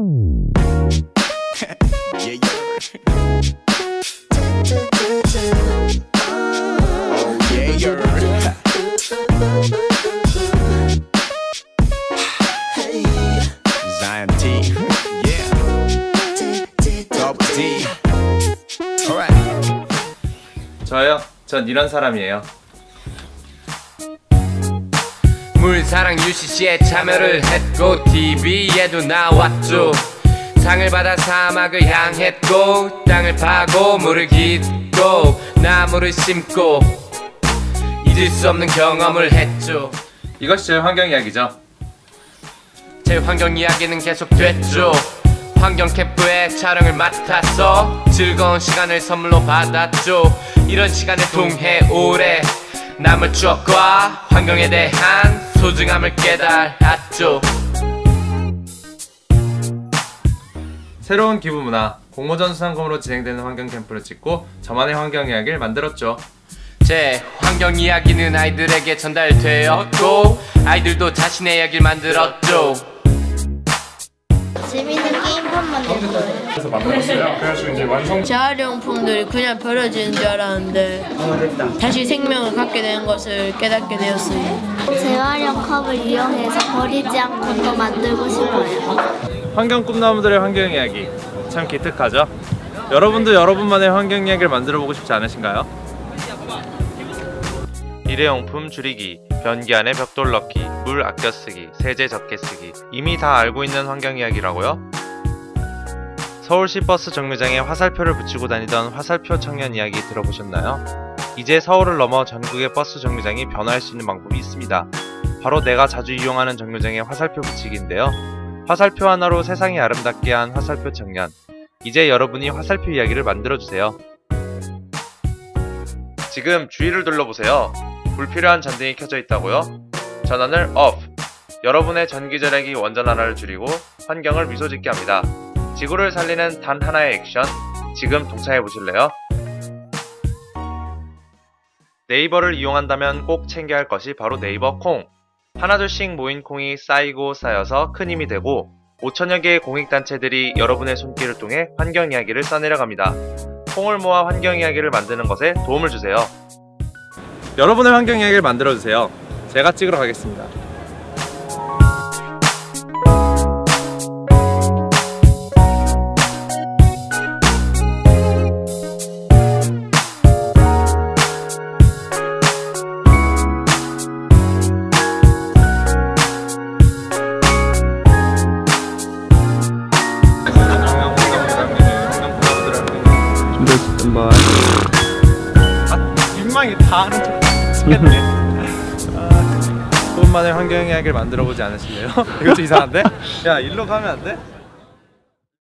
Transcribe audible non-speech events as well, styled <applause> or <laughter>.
<laughs> <laughs> 저요? 전 이런 사람이에요. 물사랑 UCC에 참여를 했고 TV에도 나왔죠. 상을 받아 사막을 향했고 땅을 파고 물을 깃고 나무를 심고 잊을 수 없는 경험을 했죠. 이것이 제 환경 이야기죠. 제 환경 이야기는 계속됐죠. 환경 캠프의 촬영을 맡아서 즐거운 시간을 선물로 받았죠. 이런 시간을 통해 오래 남을 추억과 환경에 대한 소중함을 깨달았죠 새로운 기부 문화, 공모전 수상금으로 진행되는 환경 캠프를 찍고 저만의 환경 이야기를 만들었죠. 제 환경 이야기는 아이들에게 전달되었고 아이들도 자신의 이야기를 만들었죠 거예요. 그래서 만들었어요. 그래서 이제 완성. 재활용품들이 그냥 버려지는 줄 알았는데 다시 생명을 갖게 되는 것을 깨닫게 되었어요. 재활용 컵을 이용해서 버리지 않고 또 만들고 싶어요. 환경 꿈나무들의 환경 이야기 참 기특하죠? 여러분도 여러분만의 환경 이야기를 만들어 보고 싶지 않으신가요? 일회용품 줄이기, 변기 안에 벽돌 넣기, 물 아껴 쓰기, 세제 적게 쓰기 이미 다 알고 있는 환경 이야기라고요? 서울시 버스 정류장에 화살표를 붙이고 다니던 화살표 청년 이야기 들어보셨나요? 이제 서울을 넘어 전국의 버스 정류장이 변화할 수 있는 방법이 있습니다. 바로 내가 자주 이용하는 정류장에 화살표 붙이기인데요. 화살표 하나로 세상이 아름답게 한 화살표 청년. 이제 여러분이 화살표 이야기를 만들어주세요. 지금 주위를 둘러보세요. 불필요한 전등이 켜져 있다고요? 전원을 off. 여러분의 전기 절약이 원전 하나를 줄이고 환경을 미소짓게 합니다. 지구를 살리는 단 하나의 액션. 지금 동참해 보실래요? 네이버를 이용한다면 꼭 챙겨야 할 것이 바로 네이버 콩. 하나둘씩 모인 콩이 쌓이고 쌓여서 큰 힘이 되고 5천여 개의 공익단체들이 여러분의 손길을 통해 환경 이야기를 써내려갑니다. 콩을 모아 환경 이야기를 만드는 것에 도움을 주세요. 여러분의 환경 이야기를 만들어주세요. 제가 찍으러 가겠습니다. 민망이 다 하는 척 치겠네. 아, 그분만의 환경 이야기를 만들어 보지 않으실래요? <laughs> 좀 이상한데? 야 일로 가면 안 돼?